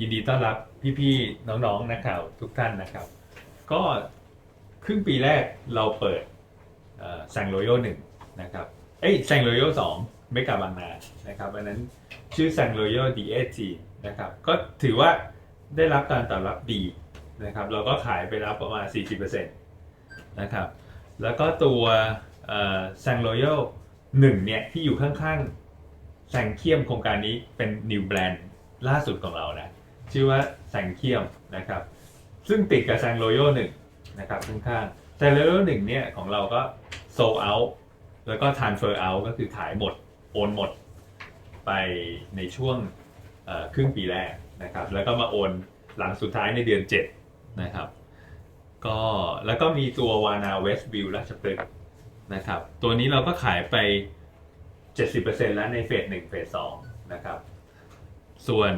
ยินดีต้อนรับพี่ๆน้องๆนักข่าวทุกท่านนะครับ ก็ครึ่งปีแรกเราเปิดแซงโรโยหนึ่งนะครับเอ้ยแซงโรโยสองเมกาบางนานะครับอันนั้นชื่อแซงโรโยดีเอจีนะครับก็ถือว่าได้รับการตอบรับดีนะครับเราก็ขายไปแล้วประมาณ 40%นะครับแล้วก็ตัวแซงโรโยหนึ่งเนี่ยที่อยู่ข้างๆแซงเคียมโครงการนี้เป็นนิวแบรนด์ล่าสุดของเรานะ ชื่อว่าแซงเคียมนะครับ ซึ่งติดกับแซงโรโยหนึ่งนะครับข้างๆแซงโรโยหนึ่งเนี่ยของเราก็โซลเอาท์แล้วก็ทานเฟอร์เอาท์ก็คือขายหมดโอนหมดไปในช่วงครึ่งปีแรกนะครับ แล้วก็มาโอนหลังสุดท้ายในเดือน 7 นะครับ ก็แล้วก็มีตัววานาเวสต์วิวราชพฤกษ์นะครับ ตัวนี้เราก็ขายไป 70%แล้วในเฟส1เฟส2นะครับ ส่วน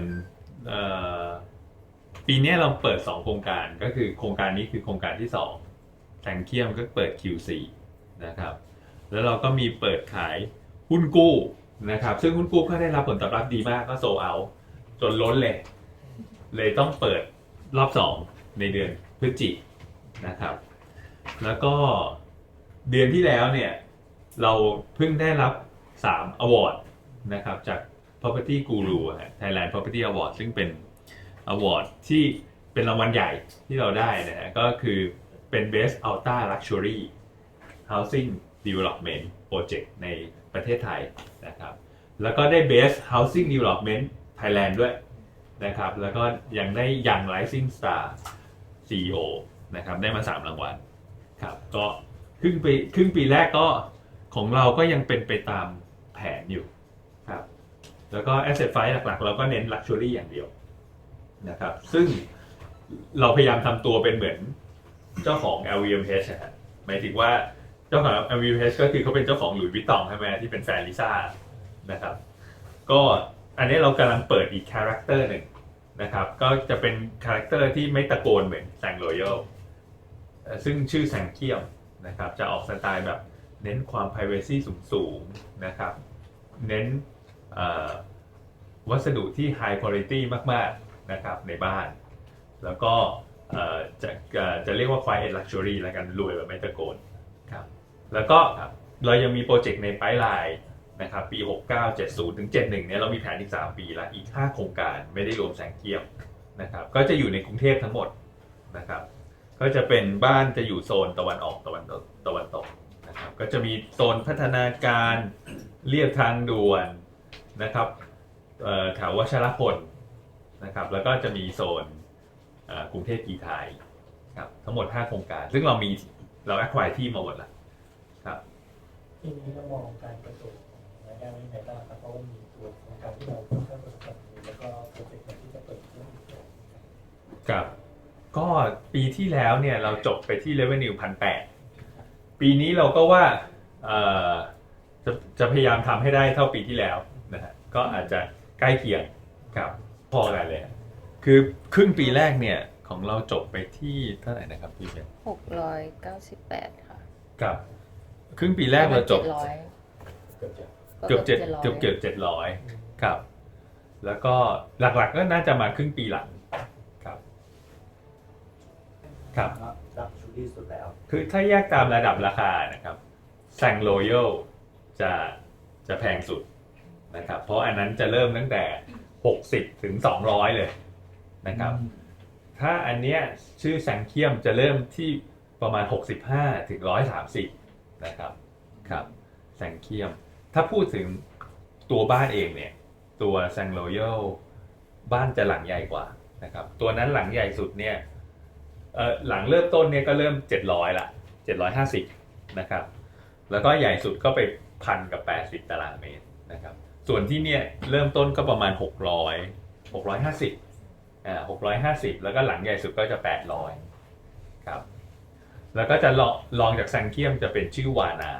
ปีนี้เราเปิด 2 โครงการก็คือโครงการนี้คือโครงการที่ 2 แทงเคียมก็เปิด Q4 นะครับ แล้วเราก็มีเปิดขายหุ้นกู้นะครับ ซึ่งหุ้นกู้ก็ได้รับผลตอบรับดีมากก็โซเอา จนล้นเลย เลยต้องเปิดรอบ 2 ในเดือนพฤศจิกนะครับ แล้วก็เดือนที่แล้วเนี่ย เราเพิ่งได้รับ3 award นะครับจาก Property Guru ฮะ Thailand Property Award ซึ่งเป็น award ที่เป็นรางวัลใหญ่ที่เราได้นะฮะ ก็คือเป็น Best Ultra Luxury Housing Development Project ในประเทศไทยนะครับ แล้วก็ได้ Best Housing Development Thailand ด้วยนะครับ แล้วก็ยังได้ Young Rising Star CEO นะครับ ได้มา 3 รางวัลครับ ก็ครึ่งปีครึ่งปีแรกก็ของเราก็ยังเป็นไปตามแผนอยู่ แล้วก็ Asset f i หลักๆ เราก็เน้น Luxury อย่างเดียวนะครับ ซึ่งเราพยายามทำตัวเป็นเหมือนเจ้าของ LVMH นะฮะหมายถึงว่าเจ้าของ LVMH ก็คือเขาเป็นเจ้าของหลุยส์วิตตองใช่ไหมที่เป็นแฟนลิซ่านะครับ ก็อันนี้เรากำลังเปิดอีกคาแรคเตอร์หนึ่งนะครับ ก็จะเป็นคาแรคเตอร์ที่ไม่ตะโกนเหมือนแซงโรยัลซึ่งชื่อแซงเกียมนะครับ จะออกสไตล์แบบเน้นความ p r i เวซีสูงๆนะครับ เน้น วัสดุที่ High Quality มาก ๆ นะครับในบ้าน แล้วก็เอ่อจะเอ่อจะเรียกว่า Quiet Luxury แล้วกันรวยแบบไม่ตะโกนครับแล้วก็เรายังมีโปรเจกต์ในไพไลน์นะครับปี 69 70 ถึง 71 เนี่ยเรามีแผนอีก 3 ปีละอีก 5 โครงการไม่ได้รวมแสงเทียมนะครับก็จะอยู่ในกรุงเทพทั้งหมดนะครับก็จะเป็นบ้านจะอยู่โซนตะวันออกตะวันตกตะวันตกนะครับก็จะมีโซนพัฒนาการเรียบทางด่วน นะครับเอ่อแถววัชรพลนะครับแล้วก็จะมีโซนเอ่อกรุงเทพกีไทยครับทั้งหมด 5 โครงการ ซึ่งเรามีเราแอคควายที่มาหมดแล้วครับทีนี้เรามองการกระตุ้นของรายได้ในบ้างครับเพราะว่ามีตัวโครงการที่เราค่อนข้างประสบความสำเร็จแล้วก็โปรเจกต์ที่จะเปิดขึ้นอีกแล้วครับก็ปีที่แล้วเนี่ยเราจบไปที่ revenue พันแปดปีนี้เราก็ว่าเอ่อจะจะพยายามทำให้ได้เท่าปีที่แล้วนะฮะ ก็อาจจะใกล้เคียงครับพอกันเลยคือครึ่งปีแรกเนี่ยของเราจบไปที่เท่าไหร่นะครับพี่เพียรหกร้อยเก้าสิบแปดค่ะ ครับ ครึ่งปีแรกเราจบจ็ดร้อยเกือบจะเกือบเจ็ดเกือบเกือบเจ็ดร้อยครับ แล้วก็หลักๆก็น่าจะมาครึ่งปีหลังครับ ครับรับชุดที่สุดแล้ว คือถ้าแยกตามระดับราคานะครับแซงโรยัลจะจะแพงสุด นะครับเพราะอันนั้นจะเริ่มตั้งแต่ 60 ถึง 200 เลยนะครับถ้าอันเนี้ยชื่อแซงเคียมจะเริ่มที่ประมาณ 65 ถึง 130 นะครับครับแซงเคียม ถ้าพูดถึงตัวบ้านเองเนี่ยตัวแซงโรยัลบ้านจะหลังใหญ่กว่านะครับตัวนั้นหลังใหญ่สุดเนี่ยเออหลังเริ่มต้นเนี่ยก็เริ่ม 700 ละ 750 นะครับแล้วก็ใหญ่สุดก็ไปพันกับ 80 ตารางเมตรนะครับ ส่วนที่เนี่ยเริ่มต้นก็ประมาณ 600 650อ่า650 แล้วก็หลังใหญ่สุดก็จะ 800ครับแล้วก็จะลองลองจากแซงเคียมจะเป็นชื่อวานา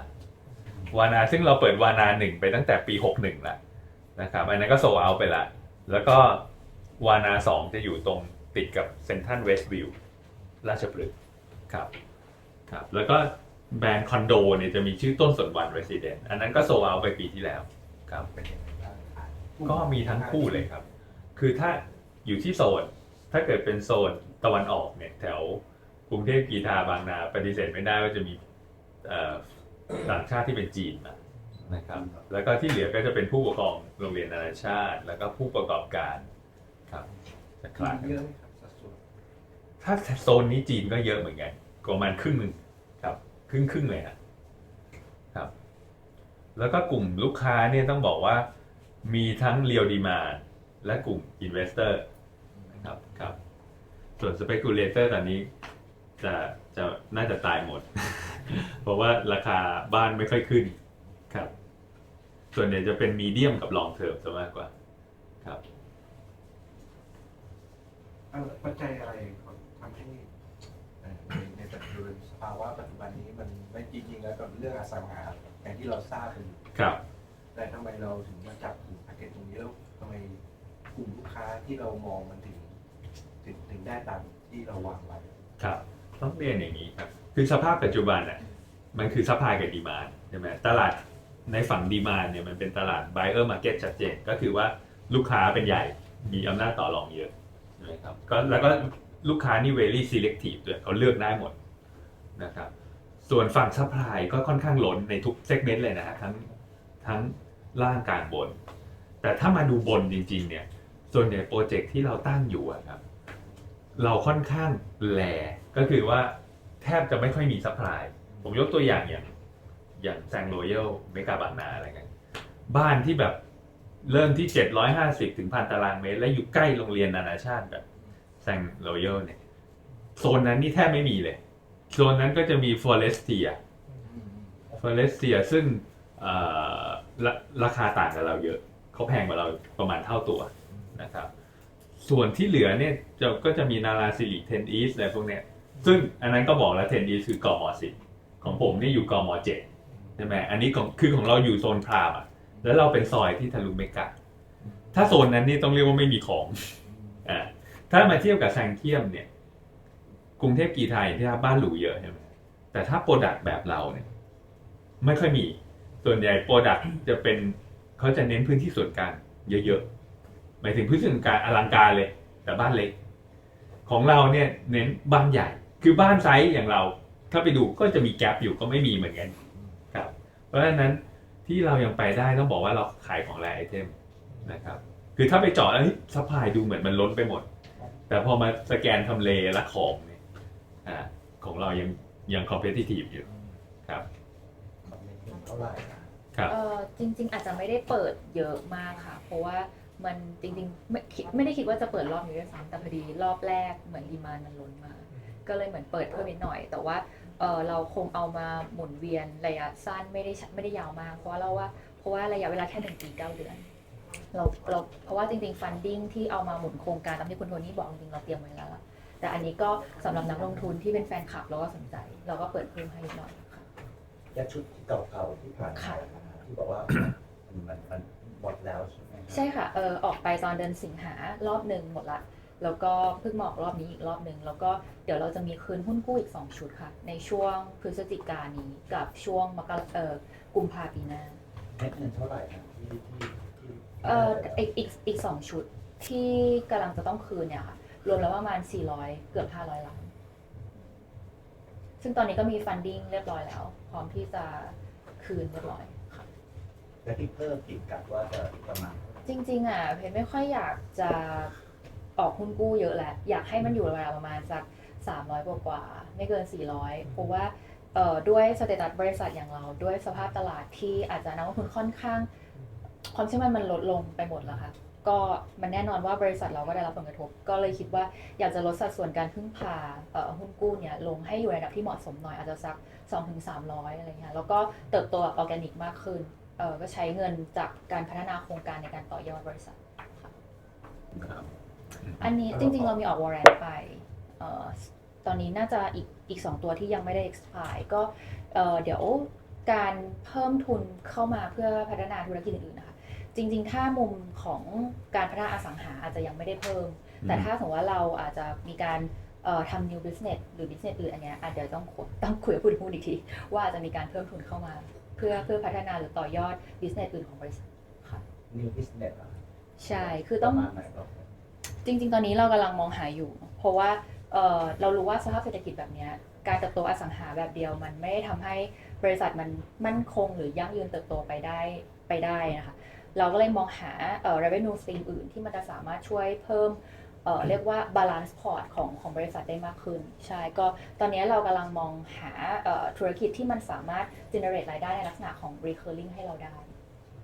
วานาซึ่งเราเปิดวานาหนึ่งไปตั้งแต่ปี 61แล้วนะครับอันนั้นก็โซเอาไปละแล้วก็วานาสองจะอยู่ตรงติดกับเซนทันเวสต์วิวราชพฤกษ์ครับครับแล้วก็แบรนด์คอนโดเนี่ยจะมีชื่อต้นสนวัน Resident อันนั้นก็โซเอาไปปีที่แล้ว ครับ เป็นยังไงบ้างครับก็มีทั้งคู่เลยครับ คือถ้าอยู่ที่โซน ถ้าเกิดเป็นโซนตะวันออกเนี่ย แถวกรุงเทพกีทาบางนาปฏิเสธไม่ได้ว่าจะมีเอ่อต่างชาติที่เป็นจีนมานะครับแล้วก็ที่เหลือก็จะเป็นผู้ปกครองโรงเรียนนานาชาติ แล้วก็ผู้ประกอบการครับจะคลาดกันเยอะไหมครับสัดส่วนถ้าโซนนี้จีนก็เยอะเหมือนกันประมาณครึ่งหนึ่งครับ ครึ่งครึ่งๆเลยนะครับ แล้วก็กลุ่มลูกค้าเนี่ยต้องบอกว่ามีทั้งเรียลดีมาและกลุ่มอินเวสเตอร์นะครับครับ ส่วนสเปกุลเลเตอร์ตอนนี้จะจะน่าจะตายหมด เพราะว่าราคาบ้านไม่ค่อยขึ้นครับ ส่วนใหญ่จะเป็นมีเดียมกับลองเทอมซะมากกว่า ครับอ่อปัจจัยอะไรทำให้ในในปัจจุบันสภาวะปัจจุบันนี้มันไม่จริงๆแล้วกับเรื่องอสังหา อย่างที่เราทราบกันอยู่ครับ แต่ทำไมเราถึงมาจับกลุ่มแพ็กเกจตรงนี้แล้วทำไมกลุ่มลูกค้าที่เรามองมันถึง ถึงถึงได้ตามที่เราวางไว้ ครับต้องเรียนอย่างนี้ครับ คือสภาพปัจจุบันอะมันคือซัพพลายกับดีมานใช่ไหมตลาดในฝั่งดีมานเนี่ยมันเป็นตลาด buyer market ชัดเจน ก็คือว่าลูกค้าเป็นใหญ่มีอำนาจต่อรองเยอะใช่ไหมครับก็แล้วก็ลูกค้านี่ very selective ด้วยเขาเลือกได้หมดนะครับ ส่วนฝั่งซัพพลายก็ค่อนข้างล้นในทุกเซกเมนต์เลยนะฮะทั้งทั้งล่างกลางบน แต่ถ้ามาดูบนจริงๆเนี่ยส่วนใหญ่โปรเจกต์ที่เราตั้งอยู่ครับเราค่อนข้างแหลก็คือว่าแทบจะไม่ค่อยมีซัพพลายผมยกตัวอย่างอย่างอย่างแซงโรยัลเมกาบางนาอะไรกันบ้านที่แบบเริ่มที่ 750ถึงพันตารางเมตร และอยู่ใกล้โรงเรียนนานาชาติแบบแซงโรยัลเนี่ยโซนนั้นนี่แทบไม่มีเลย โซนนั้นก็จะมีฟอเรสเทียฟอเรสเทียซึ่งราราคาต่างกับเราเยอะเขาแพงกว่าเราประมาณเท่าตัวนะครับ ส่วนที่เหลือเนี่ยจะก็จะมีนาราซิลิเทนอีสอะไรพวกเนี้ยซึ่งอันนั้นก็บอกแล้วเทนอีสคือกมสิของผมนี่อยู่กมเจ็ดใช่ไหมอันนี้ของคือของเราอยู่โซนพรามอะแล้วเราเป็นซอยที่ทะลุเมกะ ถ้าโซนนั้นนี่ต้องเรียกว่าไม่มีของอ่าถ้ามาเทียบกับแซงเทียมเนี่ย กรุงเทพกีไทยที่บ้านหรูเยอะใช่ไหมแต่ถ้าโปรดักต์แบบเราเนี่ย ไม่ค่อยมี ส่วนใหญ่โปรดักต์จะเป็นเขาจะเน้นพื้นที่ส่วนกลางเยอะๆหมายถึงพื้นที่ส่วนกลางอลังการเลย แต่บ้านเล็ก ของเราเนี่ยเน้นบ้านใหญ่ คือบ้านไซส์อย่างเรา ถ้าไปดูก็จะมีแกลบอยู่ก็ไม่มีเหมือนกันครับ เพราะฉะนั้นที่เรายังไปได้ต้องบอกว่าเราขายของแรไอเทมนะครับ คือถ้าไปเจาะแล้วซัพพลายดูเหมือนมันล้นไปหมด แต่พอมาสแกนทำเลและของเนี่ย ของเรายังยังคอมเพลติทีฟอยู่ครับมันไม่ถึงเท่าไหร่นะครับเออจริง ๆ อาจจะไม่ได้เปิดเยอะมากค่ะ เพราะว่ามันจริงๆไม่คิดไม่ได้คิดว่าจะเปิดรอบนี้ด้วยซ้ำแต่พอดีรอบแรกเหมือนดีมานมันล้นมา ก็เลยเหมือนเปิดเพิ่มนิดหน่อย แต่ว่าเออเราคงเอามาหมุนเวียนระยะสั้นไม่ได้ไม่ได้ยาวมาก เพราะว่าเราว่าเพราะว่าระยะเวลาแค่หนึ่งปีเก้าเดือนเราเราเพราะว่าจริงๆฟันดิ้งที่เอามาหมุนโครงการตามที่คุณโทนี่บอกจริงๆเราเตรียมไว้แล้วล่ะ แต่อันนี้ก็สำหรับนักลงทุนที่เป็นแฟนคลับเราก็สนใจ เราก็เปิดเพิ่มให้นิดหน่อยค่ะ และชุดที่เก่าๆที่ผ่านมาค่ะ ที่บอกว่ามันมันมันหมดแล้วใช่ไหมครับใช่ค่ะเออออกไปตอนเดือนสิงหารอบหนึ่งหมดละ แล้วก็เพิ่งมาออกรอบนี้อีกรอบหนึ่งแล้วก็เดี๋ยวเราจะมีคืนหุ้นกู้อีก 2 ชุดค่ะ ในช่วงพฤศจิกายนนี้กับช่วงมกราเออกุมภาปีหน้า เม็ดเงินเท่าไหร่ครับที่ที่ที่เอออีกอีกอีกสองชุดที่กำลังจะต้องคืนเนี่ยค่ะ รวมแล้วประมาณ 400 เกือบ 500ล้านซึ่งตอนนี้ก็มีฟันดิ้งเรียบร้อยแล้ว พร้อมที่จะคืนเรียบร้อยค่ะและที่เพิ่มอีกกับว่าจะประมาณเท่าไหร่จริง ๆ อะ เพนไม่ค่อยอยากจะออกหุ้นกู้เยอะแหละ อยากให้มันอยู่ราวๆประมาณสัก 300กว่ากว่าๆไม่เกิน 400 เพราะว่าเอ่อด้วยสเตตัสบริษัทอย่างเรา ด้วยสภาพตลาดที่อาจจะนักลงทุนค่อนข้าง ความเชื่อมั่นมันลดลงไปหมดแล้วค่ะ ก็มันแน่นอนว่าบริษัทเราก็ได้รับผลกระทบ ก็เลยคิดว่าอยากจะลดสัดส่วนการพึ่งพาเอ่อหุ้นกู้เนี่ยลงให้อยู่ในระดับที่เหมาะสมหน่อยอาจจะสัก 2-300อะไรเงี้ยแล้วก็เติบโตแบบออร์แกนิกมากขึ้นเออก็ใช้เงินจากการพัฒนาโครงการในการต่อยอดบริษัทครับอันนี้จริงๆ เรามีออกวอร์เรนต์ไปเอ่อตอนนี้น่าจะอีกอีก2ตัวที่ยังไม่ได้ expire ก็เอ่อเดี๋ยวการเพิ่มทุนเข้ามาเพื่อพัฒนาธุรกิจอื่นๆนะคะ จริง ๆ ถ้ามุมของการพัฒนาอสังหาอาจจะยังไม่ได้เพิ่ม แต่ถ้าสมมติว่าเราอาจจะมีการเอ่อทำ new business หรือ business อื่นอันเนี้ยอาจจะเดี๋ยวต้องคุยต้องคุยกับผู้ถือหุ้นอีกที ว่าอาจจะมีการเพิ่มทุนเข้ามา เพื่อเพื่อพัฒนาหรือต่อยอด business อื่นของบริษัทค่ะนิวบิสเนสเหรอครับใช่ คือปต้องระมาณไหนครับจจริง ๆ ตอนนี้เรากำลังมองหาอยู่ เพราะว่าเอ่อเรารู้ว่าสภาพเศรษฐกิจแบบเนี้ยการเติบโตอสังหาแบบเดียว มันไม่ได้ทำให้บริษัทมันมั่นคงหรือยั่งยืนเติบโตไปได้ไปได้นะคะ เราก็เลยมองหาเอ่อ revenue stream อื่นที่มันจะสามารถช่วยเพิ่มเอ่อเรียกว่า balance port ของของบริษัทได้มากขึ้น ใช่ ก็ตอนนี้เรากำลังมองหาเอ่อธุรกิจที่มันสามารถ generate รายได้ในลักษณะของ recurring ให้เราได้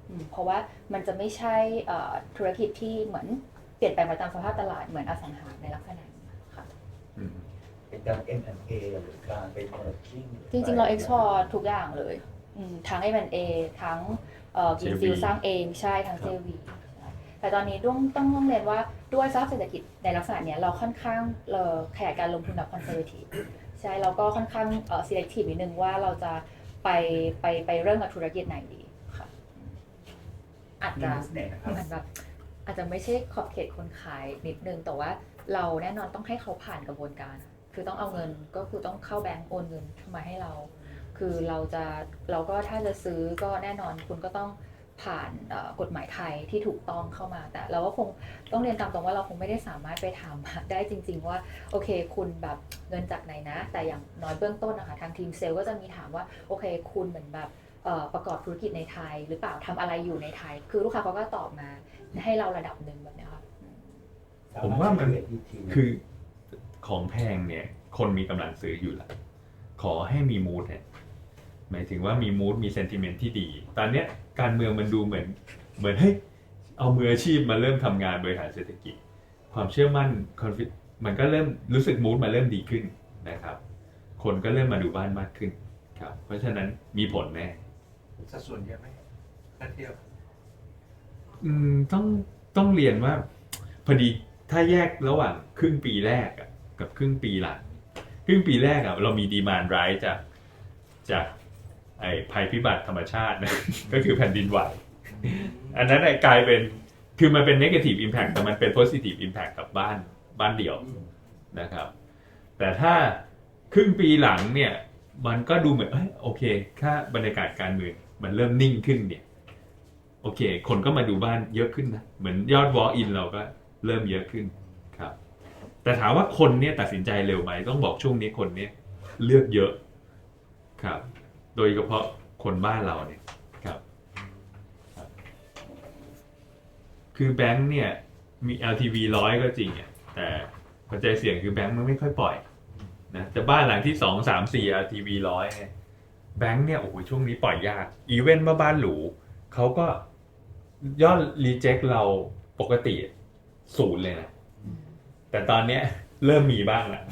อืมเพราะว่ามันจะไม่ใช่เอ่อธุรกิจที่เหมือนเปลี่ยนแปลงไปตามสภาพตลาดเหมือนอสังหาในลักษณะนี้ค่ะ อืมเป็นการ M&A หรือการเป็น merging จริงๆ เรา export ทุกอย่างเลยอืมทั้ง M&A ทั้งเอ่อ กิน JV ฟิลสร้างเองใช่ทั้งครับ JV ใช่แต่ตอนนี้ต้องต้องต้องเรียนว่าด้วยสภาพเศรษฐกิจในลักษณะเนี้ยเราค่อนข้างเราขยายการลงทุนแบบ conservative ใช่เราก็ค่อนข้างเอ่อ selective นิดนึงว่าเราจะไปไปไปเริ่มกับธุรกิจไหนดีค่ะอาจจะเนี่ยนะครับเหมือนแบบอาจจะไม่ใช่ขอบเขตคนขายนิดนึง แต่ว่าเราแน่นอนต้องให้เขาผ่านกระบวนการ คือต้องเอาเงินก็คือต้องเข้าแบงก์โอนเงินเข้ามาให้เรา คือเราจะเราก็ถ้าจะซื้อก็แน่นอนคุณก็ต้องผ่านกฎหมายไทยที่ถูกต้องเข้ามา แต่เราก็คงต้องเรียนตามตรงว่าเราคงไม่ได้สามารถไปถามได้จริง ๆ ว่าโอเค คุณแบบเงินจากไหนนะ แต่อย่างน้อยเบื้องต้นนะคะทางทีมเซลล์ก็จะมีถามว่าโอเค คุณเหมือนแบบประกอบธุรกิจในไทย หรือเปล่าทำอะไรอยู่ในไทย คือลูกค้าเขาก็ตอบมาให้เราระดับหนึ่งแบบนี้ค่ะผมว่ามันคือของแพงเนี่ย คนมีกำลังซื้ออยู่แล้วขอให้มีมูดเนี่ย หมายถึงว่ามีมูดมีเซนติเมนต์ที่ดี ตอนเนี้ยการเมืองมันดูเหมือนเหมือนเฮ้ยเอามืออาชีพมาเริ่มทำงานบริหารเศรษฐกิจ ความเชื่อมั่นคอนฟิมันก็เริ่มรู้สึกมูดมาเริ่มดีขึ้นนะครับ คนก็เริ่มมาดูบ้านมากขึ้นครับ เพราะฉะนั้นมีผลแน่ สัดส่วนเยอะไหมถ้าเทียบอืมต้องต้องเรียนว่าพอดีถ้าแยกระหว่างครึ่งปีแรกอะกับครึ่งปีหลัง ครึ่งปีแรกอะเรามีดีมานไรจากจาก ไอ้ภัยพิบัติธรรมชาติ ก็คือแผ่นดินไหว อันนั้นกลายเป็นคือมันเป็น negative impact แต่มันเป็น positive impact กับบ้านบ้านเดี่ยวนะครับ แต่ถ้าครึ่งปีหลังเนี่ยมันก็ดูเหมือนเอ้ยโอเค ถ้าบรรยากาศการเมืองมันเริ่มนิ่งขึ้นเนี่ยโอเค คนก็มาดูบ้านเยอะขึ้นนะ เหมือนยอด walk in เราก็เริ่มเยอะขึ้นครับ แต่ถามว่าคนเนี่ยตัดสินใจเร็วไหมต้องบอกช่วงนี้คนเนี่ยเลือกเยอะครับ โดยเฉพาะคนบ้านเราเนี่ยครับ คือแบงค์เนี่ยมี LTV ร้อยก็จริงอะแต่ปัจจัยเสี่ยงคือแบงค์มันไม่ค่อยปล่อยนะแต่บ้านหลังที่สองสามสี่ LTV ร้อยแบงค์เนี่ยโอ้โหช่วงนี้ปล่อยยากอีเวนต์มาบ้านหรูเขาก็ยอดรีเจ็คเราปกติศูนย์เลยนะ แต่ตอนเนี้ยเริ่มมีบ้างละ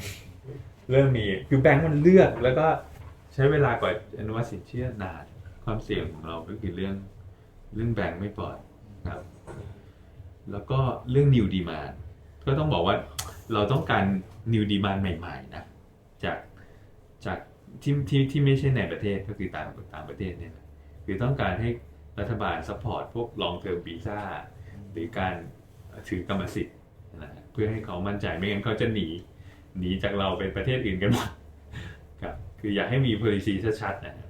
เริ่มมีคือแบงค์มันเลือกแล้วก็ ใช้เวลากว่าอนุมัติสินเชื่อนานความเสี่ยงของเราก็คือเรื่องเรื่องแบงค์ไม่ปล่อยครับ แล้วก็เรื่อง new demand ก็ต้องบอกว่าเราต้องการ new demand ใหม่ๆนะจากจากที่ที่ที่ไม่ใช่ในประเทศก็คือต่างต่างประเทศเนี่ยนะคือต้องการให้รัฐบาล support พวก long term visa หรือการถือกรรมสิทธิ์นะเพื่อให้เขามั่นใจไม่งั้นเขาจะหนี หนีจากเราไปประเทศอื่นกันหมด คืออยากให้มี policy ชัดๆนะครับ